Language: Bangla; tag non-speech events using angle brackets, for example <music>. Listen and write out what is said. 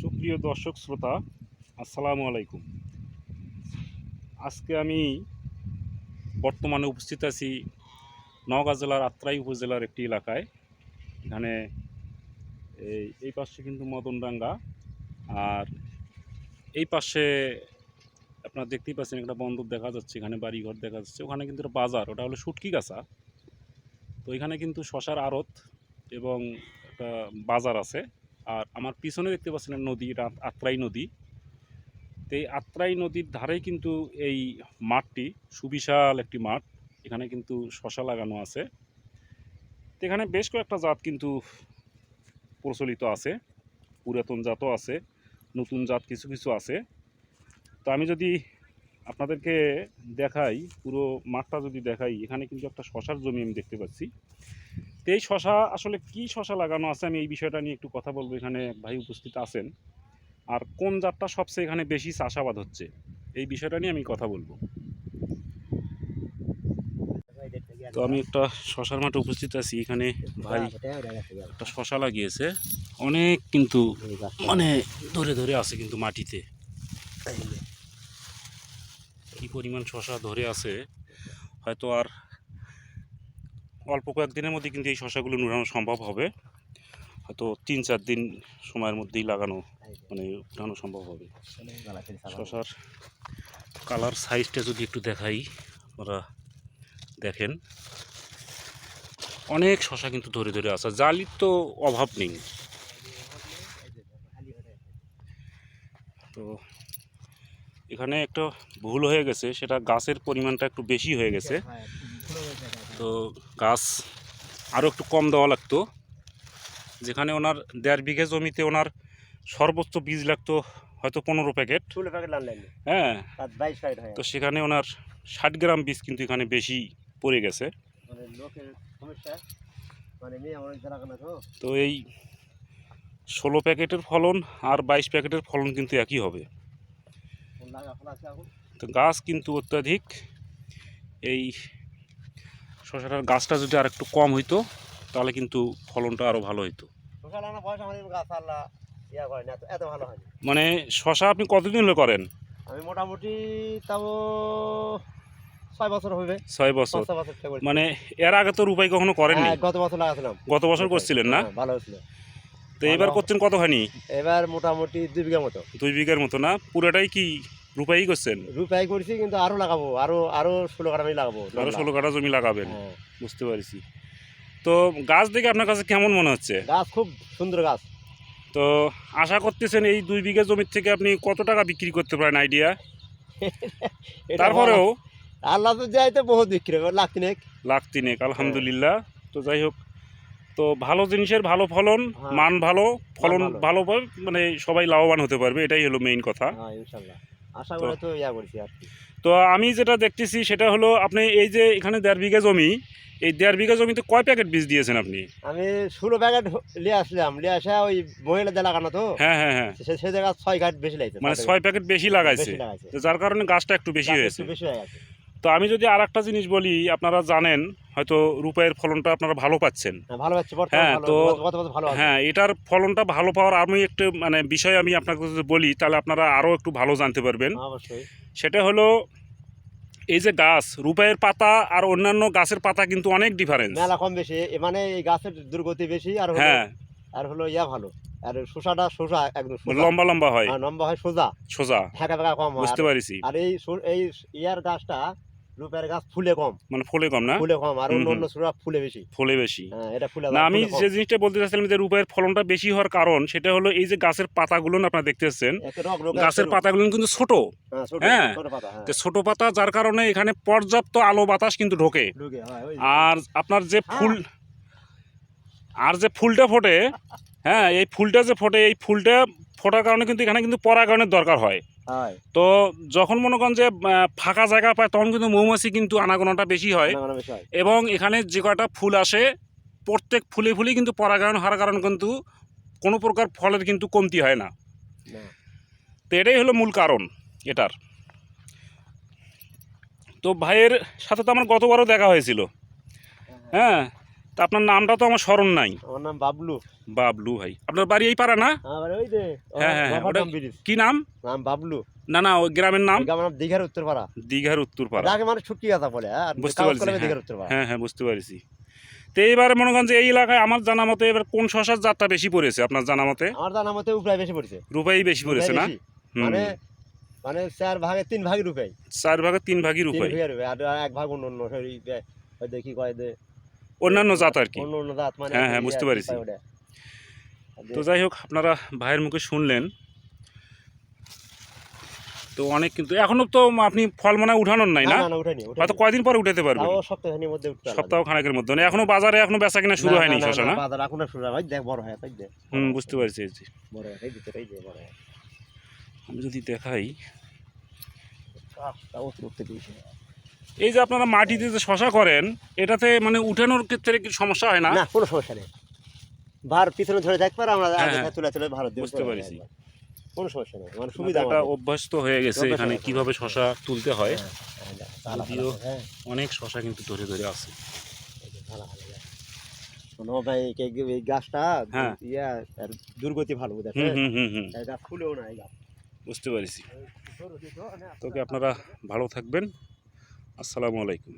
সুপ্রিয় দর্শক শ্রোতা, আসসালামু আলাইকুম। আজকে আমি বর্তমানে উপস্থিত আছি নওগাঁ জেলার আত্রাই উপজেলার একটি এলাকায়। এখানে এই এই পাশে কিন্তু মদনডাঙ্গা আর এই পাশে আপনারা দেখতেই পাচ্ছেন একটা বন্দর দেখা যাচ্ছে, এখানে বাড়িঘর দেখা যাচ্ছে। ওখানে কিন্তু বাজার, ওটা হলো সুটকি গাছা। তো এখানে কিন্তু শশার আড়ত এবং একটা বাজার আছে। আর আমার পিছনে দেখতে পাচ্ছেন নদী আত্রাই নদী। তো এই আত্রাই নদীর ধারেই কিন্তু এই মাঠটি, সুবিশাল একটি মাঠ। এখানে কিন্তু শশা লাগানো আছে। তো এখানে বেশ কয়েকটা জাত কিন্তু প্রচলিত আছে। পুরাতন জাতও আছে, নতুন জাত কিছু কিছু আছে। তো আমি যদি আপনাদেরকে দেখাই, পুরো মাঠটা যদি দেখাই, এখানে কিন্তু একটা শশার জমি আমি দেখতে পাচ্ছি। তো এই শশা আসলে কি শশা লাগানো আছে? আমি এই বিষয়টা নিয়ে একটু কথা বলব। এখানে ভাই উপস্থিত আছেন। আর কোন জাতটা সবচেয়ে এখানে বেশি চাষাবাদ হচ্ছে? এই বিষয়টা নিয়ে আমি কথা বলব। তো আমি একটা শশার মাঠে উপস্থিত আছি। এখানে ভাই একটা শশা লাগিয়েছে। অনেক কিন্তু মানে ধরে ধরে আছে কিন্তু মাটিতে। কি পরিমাণ শশা ধরে আছে? হয়তো আর অল্প কয়েকদিনের মধ্যে কিন্তু এই শশাগুলো নুরানো সম্ভব হবে। হয়তো তিন চার দিন সময়ের মধ্যেই লাগানো মানে উঠানো সম্ভব হবে। শশার কালার সাইজটা যদি একটু দেখাই আপনারা দেখেন। অনেক শশা কিন্তু ধরে ধরে আসা জালির তো অভাব নেই। তো এখানে একটা ভুল হয়ে গেছে, সেটা গাছের পরিমাণটা একটু বেশি হয়ে গেছে। তো গাছ আরও একটু কম দেওয়া লাগতো। যেখানে ওনার দেড় বিঘে জমিতে ওনার সর্বোচ্চ বীজ লাগতো হয়তো পনেরো প্যাকেট। হ্যাঁ। হয় তো সেখানে ওনার ষাট গ্রাম বীজ কিন্তু এখানে বেশি পড়ে গেছে। মানে মানে তো এই ষোলো প্যাকেটের ফলন আর বাইশ প্যাকেটের ফলন কিন্তু একই হবে। তো গাছ কিন্তু অত্যাধিক। এই শশাটার গাছটা যদি আর একটু কম হইতো তাহলে কিন্তু ফলনটা আরও ভালো হইতো। মানে গাছ আল্লাহ ইয়া করে না এত এত ভালো হয়নি মানে শশা আপনি কতদিন হলে করেন? আমি মোটামুটি তাও ছয় বছর হবে। ছয় বছর। মানে এর আগে তো রূপাই কখনো করেননি? হ্যাঁ, গত বছর লাগাছিলাম। গত বছর করছিলেন না? হ্যাঁ, ভালো হয়েছিল। তো এবার। করছেন কতখানি? এবার মোটামুটি দুই বিঘা মতো। দুই বিঘার মতো না? পুরোটাই কি রূপাই করছেন? রুপাই করছি কিন্তু আরও লাগাবো আরও আরও ষোলো কাটা আমি লাগাবো আরও ষোলো কাঠা জমি লাগাবেন? হ্যাঁ। বুঝতে পারছি। তো গাছ দেখে আপনার কাছে কেমন মনে হচ্ছে? গাছ খুব সুন্দর গাছ। তো আশা করতেছেন এই দুই বিঘা জমির থেকে আপনি কত টাকা বিক্রি করতে পারেন আইডিয়া? <laughs> তারপরেও? আল্লাহ তো যাই তো বহুত বিক্রি হবে লাখ তিনেক। লাখ তিনেক আলহামদুলিল্লাহ। তো যাই হোক তো ভালো জিনিসের ভালো ফলন হ্যাঁ। মান ভালো ফলন ভালো। মানে সবাই লাভবান হতে পারবে এটাই হলো মেইন কথা। হ্যাঁ ইনশাল্লাহ। আশা করে তো ইয়া করছি আর কি। তো আমি যেটা দেখতেছি সেটা হলো আপনি এই যে এখানে দেড় বিঘা জমি এই দেড় বিঘা জমিতে কয় প্যাকেট বীজ দিয়েছেন আপনি? আমি ষোলো প্যাকেট নিয়ে আসলাম নিয়ে আসা ওই মহিলাদের লাগানো তো। হ্যাঁ হ্যাঁ হ্যাঁ। সে সে জায়গা ছয় ঘাট বেশি লাগছে মানে ছয় প্যাকেট বেশি লাগাইছে। যার কারণে গাছটা একটু বেশি হয়েছে। বেশি হয়ে গেছে। তো আমি যদি আর একটা জিনিস বলি আপনারা জানেন হয়তো রূপায়ের ফলনটা আপনারা ভালো পাচ্ছেন। হ্যাঁ, ভালো হ্যাঁ, তো- হ্যাঁ এটার ফলনটা ভালো পাওয়ার আমি একটু মানে বিষয় আমি আপনাকে যদি বলি তাহলে আপনারা আরও একটু ভালো জানতে পারবেন। সেটা হলো এই যে গাছ রূপায়ের পাতা আর অন্যান্য গাছের পাতা কিন্তু অনেক ডিফারেন্স মেলা কম বেশি মানে এই গাছের দুর্গতি বেশি আর হ্যাঁ। আর হলো ইয়া ভালো। আর শোষাটা শোষা একদম লম্বা লম্বা হয়। হ্যাঁ, লম্বা হয় সোজা সোজা ফেঁকা কম বুঝতে আর- আর এই এই ইয়ার গাছটা রূপের গাছ ফুলে কম। মানে ফলে কম না? ফুলে কম আর অন্য অন্য সুরা ফুলে বেশি। ফলে বেশি। হ্যাঁ এটা ফুলে না আমি যে জিনিসটা বলতে চাচ্ছিলাম যে রূপায়ের ফলনটা বেশি হওয়ার কারণ সেটা হলো এই যে গাছের পাতাগুলো আপনারা দেখতে পাচ্ছেন একে রক রোগ গাছের পাতাগুলো কিন্তু ছোট। হ্যাঁ, ছোট হ্যাঁ। হ্যাঁ। তো ছোট পাতা যার কারণে এখানে পর্যাপ্ত আলো বাতাস কিন্তু ঢোকে। আর আপনার যে ফুল আর যে ফুলটা ফোটে হ্যাঁ এই ফুলটা যে ফোটে এই ফুলটা ফোটার কারণে কিন্তু এখানে কিন্তু পরাগায়নের দরকার হয়। হয়। তো যখন মনে করেন যে ফাঁকা জায়গা পায় তখন কিন্তু মৌমাছি কিন্তু আনাগোনাটা বেশি হয়। হয়। এবং এখানে যে কয়টা ফুল আসে প্রত্যেক ফুলে ফুলেই কিন্তু পরাগায়ন হওয়ার কারণে কিন্তু কোনো প্রকার ফলের কিন্তু কমতি হয় না। না। তো এটাই হলো মূল কারণ এটার। তো ভাইয়ের সাথে তো আমার গতবারও দেখা হয়েছিল। হ্যাঁ তা আপনার নামটা তো আমার স্মরণ নাই। আমার নাম বাবলু। বাবলু ভাই। আপনার বাড়ি এই পাড়া না? হ্যাঁ, হ্যাঁ, হ্যাঁ, ওটা- কি নাম? নাম বাবলু। না না ওই গ্রামের নাম? আমার নাম দীঘার উত্তরপাড়া। দীঘার উত্তরপাড়া। যাকে মানে ছুটকি কথা বলে হ্যাঁ? বুঝতে পারছি, হ্যাঁ। বুঝতে পারছি। তো এইবার মনে করেন যে এই এলাকায় আমার জানা মতে এবার কোন শশার জাতটা বেশি পড়েছে আপনার জানা মতে? আমার জানা মতে উপায় বেশি পড়েছে। রূপাই বেশি পড়েছে না? মানে মানে চার ভাগে তিন ভাগের রূপাই। চার ভাগের তিন ভাগই রূপাই। আর এক ভাগ অন্য অন্য দেখি কয় যে অন্যান্য জাত আর কি। মানে হ্যাঁ, হ্যাঁ, বুঝতে পারছি। ওটা। তো যাই হোক আপনারা ভাইয়ের মুখে শুনলেন। তো অনেক কিন্তু এখনও তো আপনি ফল মনে হয় উঠানোর নাই না হয়তো কয়দিন পরে উঠাতে পারবেন। পারলাম। সপ্তাহ খানেকের মধ্যে। মানে এখনও বাজারে এখনও বেচা কিনা শুরু হয়নি শশা না? বাজার এখন শুরু হয় দেখ বড় হয় তাই দেখ হুম বুঝতে পারছি। বড় হয় দিতে হয়। আমি যদি দেখাই। তাও উঠতে দিয়েছে। এই যে আপনারা মাটিতে যে শশা করেন এটাতে মানে উঠানোর ক্ষেত্রে কি সমস্যা হয় না? না কোনো সমস্যা নেই। ভার পিছনে ধরে থাকবে আর আমরা হ্যাঁ, আগে হ্যাঁ। তুলে তুলে ভারত বুঝতে পেরেছি। কোনো সমস্যা নেই মানে সুবিধা এটা অভ্যস্ত হয়ে গেছে এখানে কীভাবে শশা তুলতে হয় হ্যাঁ, যদিও- অনেক শশা কিন্তু ধরে ধরে আছে। শোনো ভাই এই গাছটা। ইয়া দুর্গতি ভালো হুম গাছ ফুলেও না এই গাছ। বুঝতে পারছি। তোকে আপনারা ভালো থাকবেন। আসসালামু আলাইকুম।